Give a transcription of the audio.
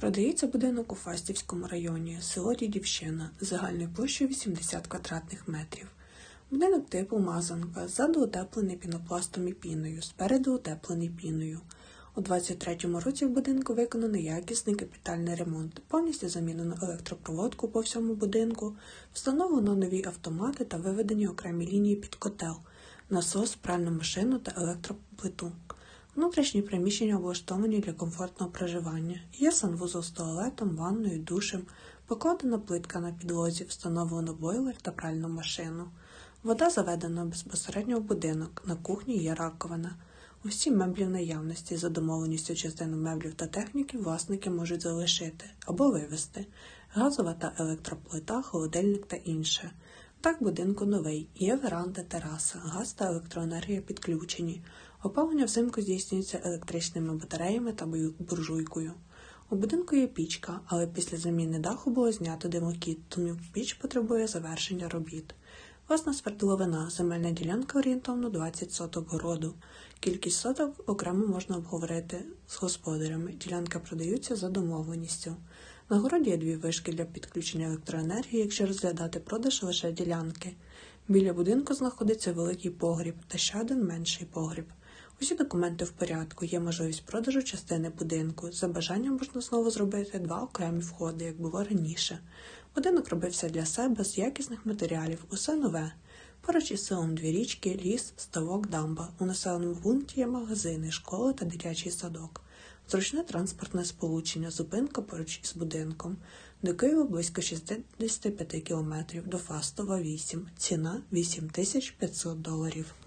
Продається будинок у Фастівському районі, село Дідівщина, загальною площею 80 квадратних метрів. Будинок типу мазанка, ззаду утеплений пінопластом і піною, спереду утеплений піною. У 23-му році в будинку виконано якісний капітальний ремонт, повністю замінено електропроводку по всьому будинку, встановлено нові автомати та виведені окремі лінії під котел, насос, пральну машину та електроплиту. Внутрішні приміщення облаштовані для комфортного проживання. Є санвузол з туалетом, ванною, душем, покладена плитка на підлозі, встановлено бойлер та пральну машину. Вода заведена безпосередньо в будинок. На кухні є раковина. Усі меблі в наявності за домовленістю частину меблів та техніки власники можуть залишити або вивезти. Газова та електроплита, холодильник та інше. Так будинку новий. Є веранда, тераса, газ та електроенергія підключені. Опалення взимку здійснюється електричними батареями та буржуйкою. У будинку є пічка, але після заміни даху було знято димокіт, тому піч потребує завершення робіт. Власна свердловина, земельна ділянка орієнтовно 20 соток городу. Кількість соток окремо можна обговорити з господарями. Ділянки продаються за домовленістю. На городі є дві вишки для підключення електроенергії, якщо розглядати продаж лише ділянки. Біля будинку знаходиться великий погріб та ще один менший погріб. Усі документи в порядку, є можливість продажу частини будинку. За бажанням можна знову зробити два окремі входи, як було раніше. Будинок робився для себе з якісних матеріалів, усе нове. Поруч із селом дві річки, ліс, ставок, дамба. У населеному пункті є магазини, школа та дитячий садок. Зручне транспортне сполучення, зупинка поруч із будинком. До Києва близько 65 кілометрів, до Фастова 8. Ціна 8500 доларів.